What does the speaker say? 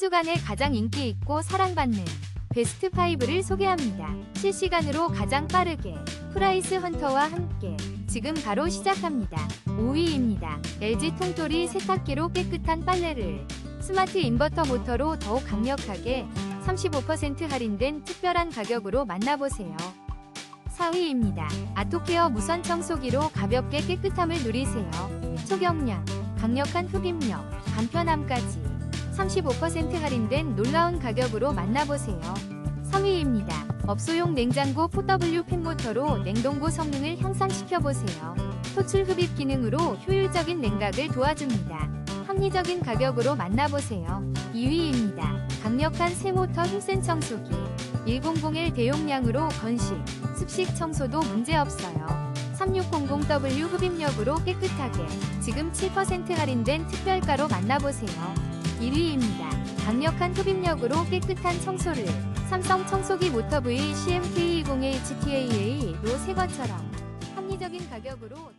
주간에 가장 인기 있고 사랑받는 베스트 5를 소개합니다. 실시간으로 가장 빠르게 프라이스 헌터와 함께 지금 바로 시작합니다. 5위입니다. LG 통돌이 세탁기로 깨끗한 빨래를 스마트 인버터 모터로 더욱 강력하게 35% 할인된 특별한 가격으로 만나보세요. 4위입니다. 아토케어 무선 청소기로 가볍게 깨끗함을 누리세요. 초경량, 강력한 흡입력, 간편함까지 35% 할인된 놀라운 가격으로 만나보세요. 3위입니다. 업소용 냉장고 4W 팬모터로 냉동고 성능을 향상시켜보세요. 토출 흡입 기능으로 효율적인 냉각을 도와줍니다. 합리적인 가격으로 만나보세요. 2위입니다. 강력한 세모터 힘센 청소기 1001 대용량으로 건식, 습식 청소도 문제없어요. 3600W 흡입력으로 깨끗하게 지금 7% 할인된 특별가로 만나보세요. 1위입니다. 강력한 흡입력으로 깨끗한 청소를 삼성 청소기 모터 V CMK20HTAA로 새 것처럼 합리적인 가격으로